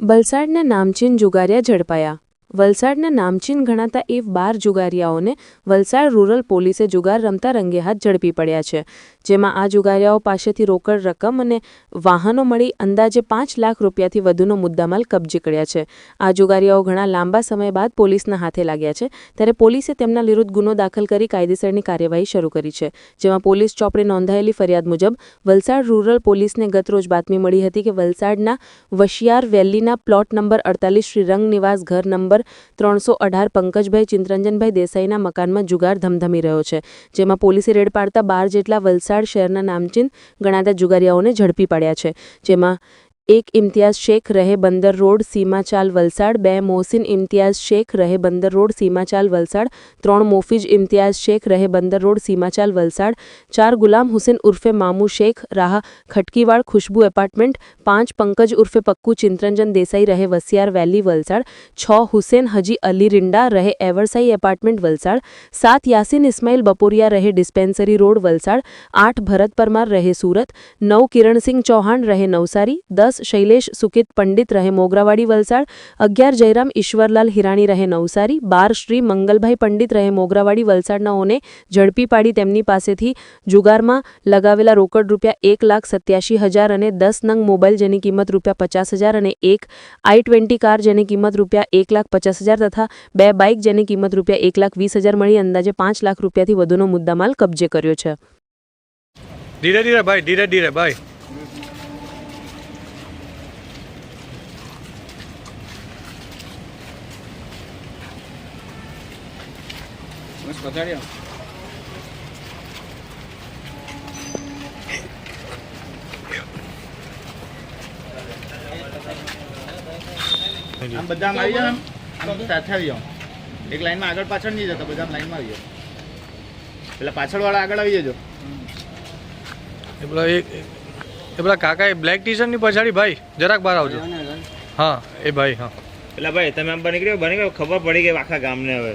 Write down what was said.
વલસાડના નામચીન જુગારિયા ઝડપાયા. વલસાડના નામચીન ગણાતા એ બાર જુગારિયાઓને વલસાડ રૂરલ પોલીસે જુગાર રમતા રંગે હાથ ઝડપી પડ્યા છે, જેમાં આ જુગારિયાઓ પાસેથી રોકડ રકમ અને વાહનો મળી અંદાજે પાંચ લાખ રૂપિયાથી વધુનો મુદ્દામાલ કબજે કર્યા છે. આ જુગારિયાઓ ઘણા લાંબા સમય બાદ પોલીસના હાથે લાગ્યા છે, ત્યારે પોલીસે તેમના વિરુદ્ધ ગુનો દાખલ કરી કાયદેસરની કાર્યવાહી શરૂ કરી છે, જેમાં પોલીસ ચોપડે નોંધાયેલી ફરિયાદ મુજબ વલસાડ રૂરલ પોલીસને ગતરોજ બાતમી મળી હતી કે વલસાડના વશિયાર વેલીના પ્લોટ નંબર અડતાલીસ શ્રીરંગ નિવાસ ઘર નંબર ત્રણસો અઢાર પંકજભાઈ, ચિંતરંજનભાઈ દેસાઈના મકાનમાં જુગાર ધમધમી રહ્યો છે, જેમાં પોલીસે રેડ પાડતા બાર જેટલા વલસાડ શહેરના નામચીન ગણાતા જુગારિયાઓને ઝડપી પાડ્યા છે, જેમાં એક ઇમ્તિયાઝ શેખ રહે બંદર રોડ સીમાચાલ વલસાડ બે મોહસિન ઇમ્તિયાઝ શેખ રહે બંદર રોડ સીમાચાલ વલસાડ ત્રણ મોફિજ ઇમ્તિયાઝ શેખ રહે બંદર રોડ સીમાચાલ વલસાડ ચાર ગુલામ હુસેન ઉર્ફે મામુ શેખ રાહ ખટકીવાડ ખુશ્બુ એપાર્ટમેન્ટ પાંચ પંકજ ઉર્ફે પક્કુ ચિંતરંજન દેસાઈ રહે વસિયાર વેલી વલસાડ છ હુસેન હજી અલી રિંડા રહે એવરસાઈ એપાર્ટમેન્ટ વલસાડ સાત યાસીન ઇસ્માઇલ બપોરિયા રહે ડિસ્પેન્સરી રોડ વલસાડ આઠ ભરત પરમાર રહે સુરત નવ કિરણસિંહ ચૌહાણ રહે નવસારી દસ શૈલેષ, સુકિત, પંડિત રહે મોગરાવાડી વલસાડ, અગિયાર જયરામ, ઈશ્વરલાલ હિરાણી રહે નવસારી, બાર શ્રી મંગલભાઈ પંડિત રહે મોગરાવાડી વલસાડનાઓને ઝડપી પાડી તેમની પાસેથી જુગારમાં લગાવેલા રોકડ રૂપિયા એક લાખ સત્યાસી હજાર અને દસ નંગ મોબાઈલ જેની કિંમત રૂપિયા પચાસ હજાર અને એક આઈ ટ્વેન્ટી કાર જેની કિંમત રૂપિયા એક લાખ પચાસ હજાર તથા બે બાઇક જેની કિંમત રૂપિયા એક લાખ વીસ હજાર મળી અંદાજે પાંચ લાખ રૂપિયાથી વધુનો મુદ્દામાલ કબજે કર્યો છે. ધીરે ધીરે ભાઈ, ધીરે ધીરે ભાઈ. બસ પધાર્યો. આમ બધા આમ આવી જાઓ આમ સાથે આવી જાઓ એક લાઈનમાં આગળ પાછળ નહીં જતા બધા લાઈનમાં આવી જાઓ પેલા પાછળવાળા આગળ આવી જજો. એ પેલા એક એ પેલા કાકા એ બ્લેક ટી શર્ટની પછાડી ભાઈ જરાક બહાર આવજો. હા એ ભાઈ હા. પેલા ભાઈ તમે આમ બની ગયો બની ગયો ખબર પડી ગઈ આખા ગામને હવે.